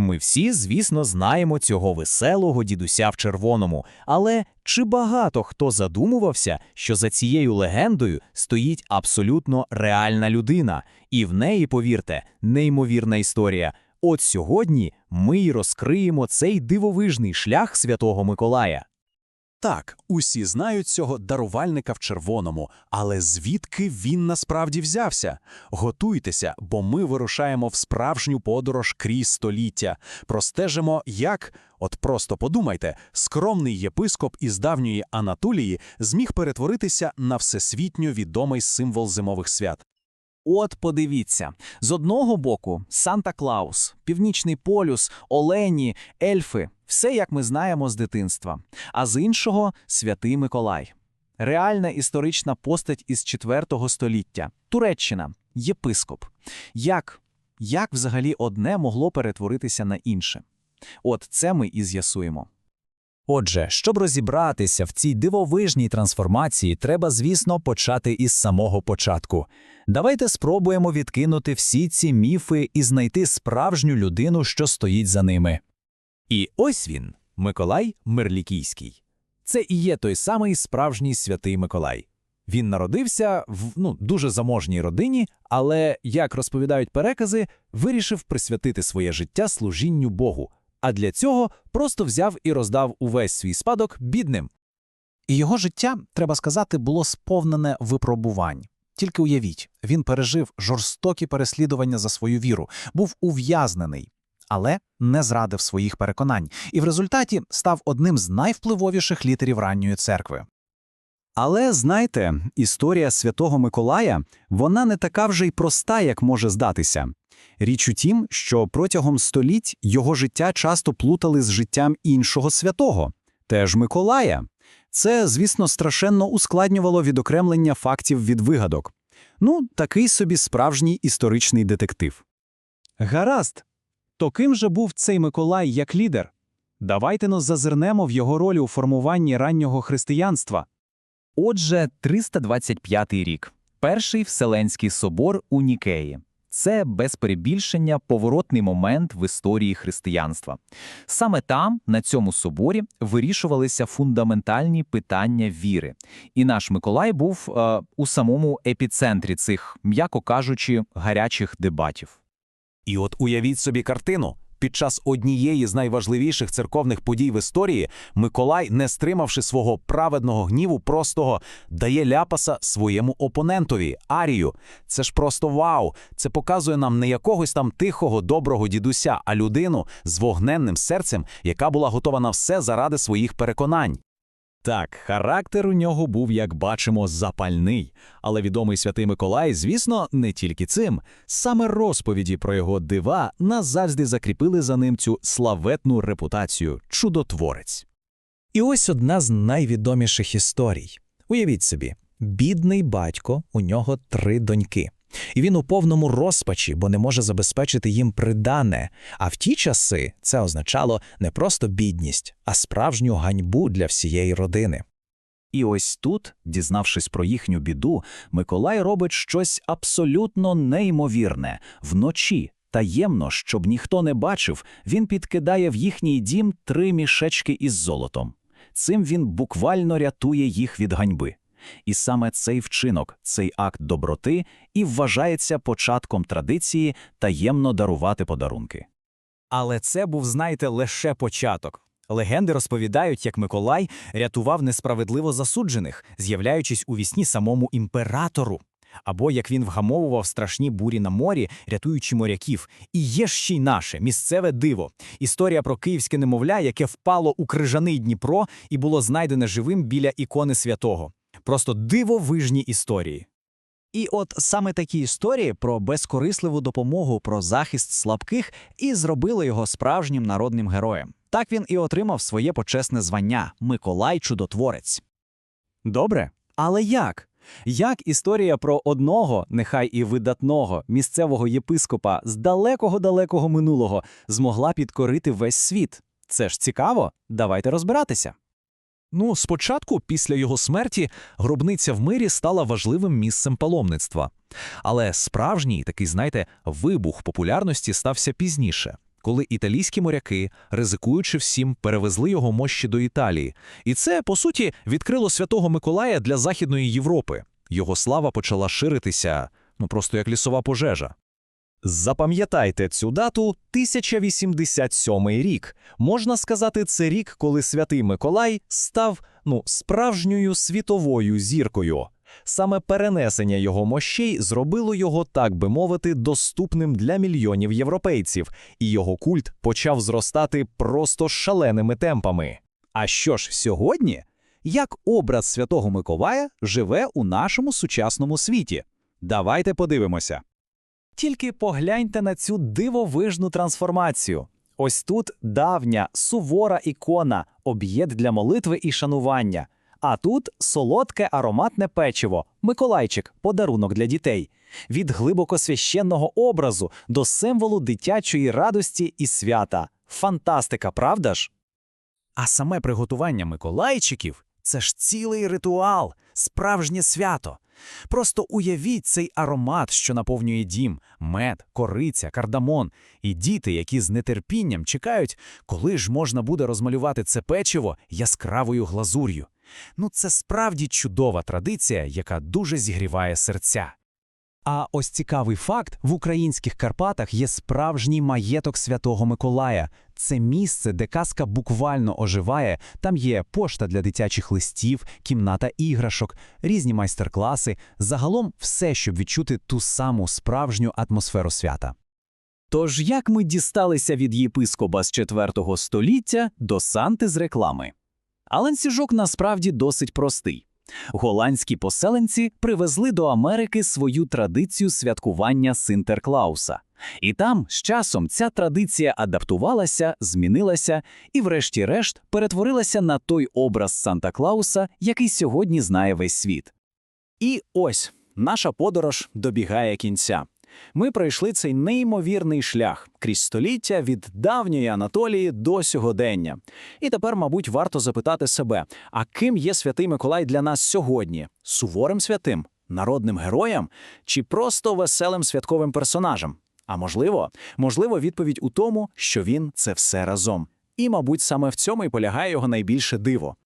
Ми всі, звісно, знаємо цього веселого дідуся в червоному, але чи багато хто задумувався, що за цією легендою стоїть абсолютно реальна людина, і в неї, повірте, неймовірна історія. От сьогодні ми й розкриємо цей дивовижний шлях Святого Миколая. Так, усі знають цього дарувальника в червоному, але звідки він насправді взявся? Готуйтеся, бо ми вирушаємо в справжню подорож крізь століття. Простежимо, як, от просто подумайте, скромний єпископ із давньої Анатолії зміг перетворитися на всесвітньо відомий символ зимових свят. От подивіться, з одного боку Санта-Клаус, Північний полюс, Олені, ельфи все як ми знаємо з дитинства, а з іншого Святий Миколай. Реальна історична постать із 4 століття, Туреччина, єпископ. Як, як взагалі одне могло перетворитися на інше? От це ми і з'ясуємо. Отже, щоб розібратися в цій дивовижній трансформації, треба, звісно, почати із самого початку. Давайте спробуємо відкинути всі ці міфи і знайти справжню людину, що стоїть за ними. І ось він, Миколай Мерлікійський. Це і є той самий справжній святий Миколай. Він народився в ну, дуже заможній родині, але, як розповідають перекази, вирішив присвятити своє життя служінню Богу, а для цього просто взяв і роздав увесь свій спадок бідним. І його життя, треба сказати, було сповнене випробувань. Тільки уявіть, він пережив жорстокі переслідування за свою віру, був ув'язнений, але не зрадив своїх переконань, і в результаті став одним з найвпливовіших літерів ранньої церкви. Але знаєте, історія святого Миколая вона не така вже й проста, як може здатися. Річ у тім, що протягом століть його життя часто плутали з життям іншого святого, теж Миколая. Це, звісно, страшенно ускладнювало відокремлення фактів від вигадок. Ну, такий собі справжній історичний детектив. Гаразд. То ким же був цей Миколай як лідер? Давайте но зазирнемо в його роль у формуванні раннього християнства. Отже, 325 рік. Перший Вселенський собор у Нікеї. Це без перебільшення поворотний момент в історії християнства. Саме там, на цьому соборі, вирішувалися фундаментальні питання віри. І наш Миколай був е, у самому епіцентрі цих, м'яко кажучи, гарячих дебатів. І от уявіть собі картину. Під час однієї з найважливіших церковних подій в історії Миколай, не стримавши свого праведного гніву, простого дає ляпаса своєму опонентові Арію. Це ж просто вау! Це показує нам не якогось там тихого, доброго дідуся, а людину з вогненним серцем, яка була готова на все заради своїх переконань. Так, характер у нього був, як бачимо, запальний, але відомий святий Миколай, звісно, не тільки цим. Саме розповіді про його дива назавжди закріпили за ним цю славетну репутацію чудотворець. І ось одна з найвідоміших історій. Уявіть собі, бідний батько, у нього три доньки. І він у повному розпачі, бо не може забезпечити їм придане. А в ті часи це означало не просто бідність, а справжню ганьбу для всієї родини. І ось тут, дізнавшись про їхню біду, Миколай робить щось абсолютно неймовірне. Вночі, таємно, щоб ніхто не бачив, він підкидає в їхній дім три мішечки із золотом. Цим він буквально рятує їх від ганьби. І саме цей вчинок, цей акт доброти і вважається початком традиції таємно дарувати подарунки. Але це був, знаєте, лише початок. Легенди розповідають, як Миколай рятував несправедливо засуджених, з'являючись у вісні самому імператору. Або як він вгамовував страшні бурі на морі, рятуючи моряків. І є ще й наше місцеве диво. Історія про київське немовля, яке впало у крижаний Дніпро і було знайдене живим біля ікони святого. Просто дивовижні історії. І от саме такі історії про безкорисливу допомогу, про захист слабких і зробили його справжнім народним героєм. Так він і отримав своє почесне звання Миколай Чудотворець. Добре, але як? Як історія про одного, нехай і видатного місцевого єпископа з далекого-далекого минулого змогла підкорити весь світ? Це ж цікаво, давайте розбиратися. Ну, спочатку, після його смерті, гробниця в мирі стала важливим місцем паломництва. Але справжній такий, знаєте, вибух популярності стався пізніше. коли італійські моряки, ризикуючи всім, перевезли його мощі до Італії. І це, по суті, відкрило Святого Миколая для Західної Європи. Його слава почала ширитися, ну просто як лісова пожежа. Запам'ятайте цю дату 1087 рік. Можна сказати, це рік, коли святий Миколай став ну, справжньою світовою зіркою. Саме перенесення його мощей зробило його, так би мовити, доступним для мільйонів європейців, і його культ почав зростати просто шаленими темпами. А що ж сьогодні? Як образ Святого Миколая живе у нашому сучасному світі? Давайте подивимося. Тільки погляньте на цю дивовижну трансформацію. Ось тут давня, сувора ікона, об'єкт для молитви і шанування. А тут солодке ароматне печиво, Миколайчик, подарунок для дітей. Від глибоко священного образу до символу дитячої радості і свята. Фантастика, правда ж? А саме приготування Миколайчиків це ж цілий ритуал, справжнє свято. Просто уявіть цей аромат, що наповнює дім, мед, кориця, кардамон, і діти, які з нетерпінням чекають, коли ж можна буде розмалювати це печиво яскравою глазур'ю. Ну, це справді чудова традиція, яка дуже зігріває серця. А ось цікавий факт: в українських Карпатах є справжній маєток Святого Миколая. Це місце, де казка буквально оживає. Там є пошта для дитячих листів, кімната іграшок, різні майстер-класи, загалом все, щоб відчути ту саму справжню атмосферу свята. Тож як ми дісталися від єпископа з 4 століття до Санти з реклами? А ланцюжок насправді досить простий. Голландські поселенці привезли до Америки свою традицію святкування Синтерклауса. І там з часом ця традиція адаптувалася, змінилася і, врешті-решт, перетворилася на той образ Санта Клауса, який сьогодні знає весь світ. І ось наша подорож добігає кінця. Ми пройшли цей неймовірний шлях крізь століття від давньої Анатолії до сьогодення. І тепер, мабуть, варто запитати себе: а ким є святий Миколай для нас сьогодні? Суворим святим, народним героєм чи просто веселим святковим персонажем? А можливо, можливо, відповідь у тому, що він це все разом. І, мабуть, саме в цьому і полягає його найбільше диво.